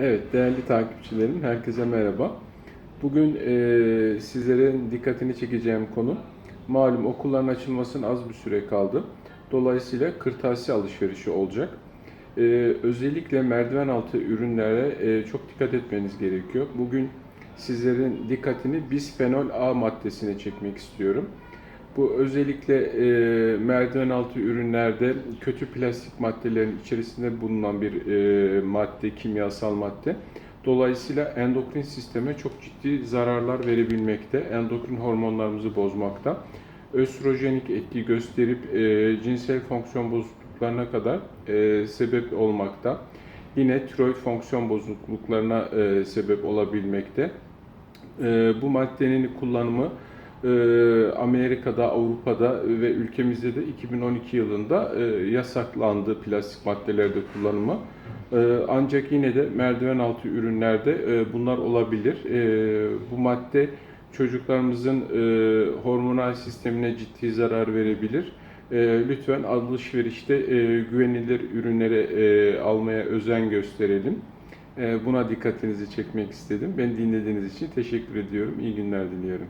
Evet, değerli takipçilerim, herkese merhaba. Bugün e, sizlerin dikkatini çekeceğim konu, malum okulların açılmasına az bir süre kaldı. Dolayısıyla kırtasiye alışverişi olacak. E, özellikle merdiven altı ürünlere e, çok dikkat etmeniz gerekiyor. Bugün sizlerin dikkatini bisfenol A maddesine çekmek istiyorum. Bu özellikle e, merdiven altı ürünlerde kötü plastik maddelerin içerisinde bulunan bir e, madde, kimyasal madde. Dolayısıyla endokrin sisteme çok ciddi zararlar verebilmekte, endokrin hormonlarımızı bozmakta, östrojenik etki gösterip e, cinsel fonksiyon bozukluklarına kadar e, sebep olmakta. Yine tiroid fonksiyon bozukluklarına e, sebep olabilmekte. E, bu maddenin kullanımı Amerika'da, Avrupa'da ve ülkemizde de 2012 yılında e, yasaklandı plastik maddelerde kullanımı. E, Ancak yine de merdiven altı ürünlerde e, bunlar olabilir. E, Bu madde çocuklarımızın e, hormonal sistemine ciddi zarar verebilir. Lütfen alışverişte güvenilir ürünleri almaya özen gösterelim. Buna dikkatinizi çekmek istedim. Beni dinlediğiniz için teşekkür ediyorum. İyi günler diliyorum.